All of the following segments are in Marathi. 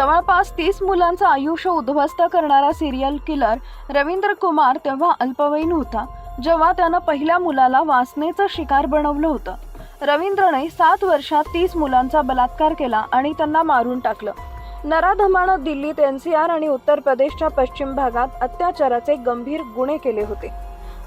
जवळपास तीस मुलांचं आयुष्य उद्ध्वस्त करणारा सिरियल किलर रवींद्र कुमार तेव्हा अल्पवयीन होता जेव्हा त्यानं पहिल्या मुलाला वासनेचं शिकार बनवलं होतं. रवींद्रने सात वर्षात तीस मुलांचा बलात्कार केला आणि त्यांना मारून टाकलं. नराधमानं दिल्लीत एन सी आर आणि उत्तर प्रदेशच्या पश्चिम भागात अत्याचाराचे गंभीर गुन्हे केले होते.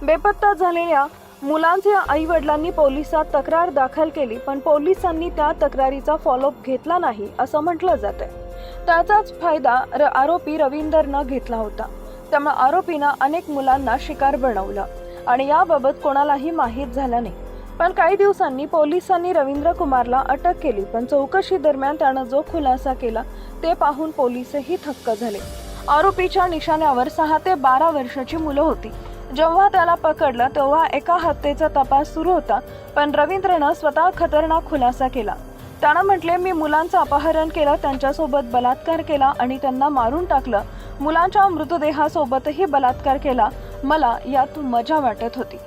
बेपत्ता झालेल्या मुलांच्या आई वडिलांनी पोलिसात तक्रार दाखल केली पण पोलिसांनी त्या तक्रारीचा फॉलोअप घेतला नाही असं म्हटलं जातंय. त्याचाच फायदा र आरोपी रवींदरनं घेतला होता. त्यामुळे आरोपीनं अनेक मुलांना शिकार बनवलं आणि याबाबत कोणालाही माहीत झालं नाही. पण काही दिवसांनी पोलिसांनी रवींद्र कुमारला अटक केली पण चौकशी दरम्यान त्यानं जो खुलासा केला ते पाहून पोलिसही थक्क झाले. आरोपीच्या निशाण्यावर सहा ते बारा वर्षाची मुलं होती. जेव्हा त्याला पकडलं तेव्हा एका हत्येचा तपास सुरू होता पण रवींद्रनं स्वतः खतरनाक खुलासा केला. त्यानं म्हटले मी मुलांचं अपहरण केलं त्यांच्यासोबत बलात्कार केला आणि त्यांना मारून टाकलं. मुलांच्या मृतदेहासोबतही बलात्कार केला. मला यात मजा वाटत होती.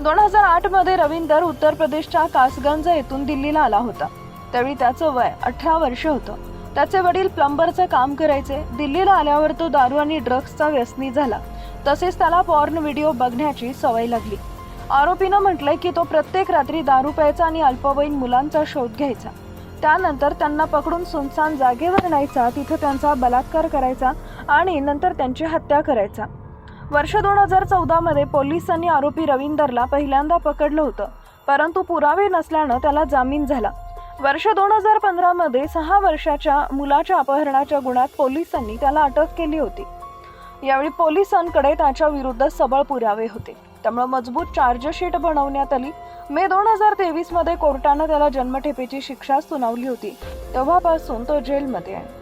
दोन हजार आठमध्ये रवींदर उत्तर प्रदेशच्या कासगंज येथून दिल्लीला आला होता. त्यावेळी त्याचं वय अठरा वर्ष होतं. त्याचे वडील प्लंबरचं काम करायचे. दिल्लीला आल्यावर तो दारू आणि ड्रग्सचा व्यसनी झाला. तसेच त्याला पॉर्न व्हिडिओ बघण्याची सवय लागली. आरोपीनं म्हटलंय की तो प्रत्येक रात्री दारू प्यायचा आणि अल्पवयीन मुलांचा शोध घ्यायचा. त्यानंतर त्यांना पकडून सुनसान जागेवर न्यायचा तिथं त्यांचा बलात्कार करायचा आणि नंतर त्यांची हत्या करायचा. वर्ष दोन हजार चौदामध्ये पोलिसांनी आरोपी रवींदरला पहिल्यांदा पकडलं होतं परंतु पुरावे नसल्यानं त्याला जामीन झाला. वर्ष दोन हजार पंधरामध्ये सहा वर्षाच्या मुलाच्या अपहरणाच्या गुणात पोलिसांनी त्याला अटक केली होती. यावेळी पोलिसांकडे त्याच्या विरुद्ध सबळ पुरावे होते. त्यामुळे मजबूत चार्जशीट बनवण्यात आली. मे दोन हजार तेवीसमध्ये कोर्टानं त्याला जन्मठेपेची शिक्षा सुनावली होती. तेव्हापासून तो जेलमध्ये आहे.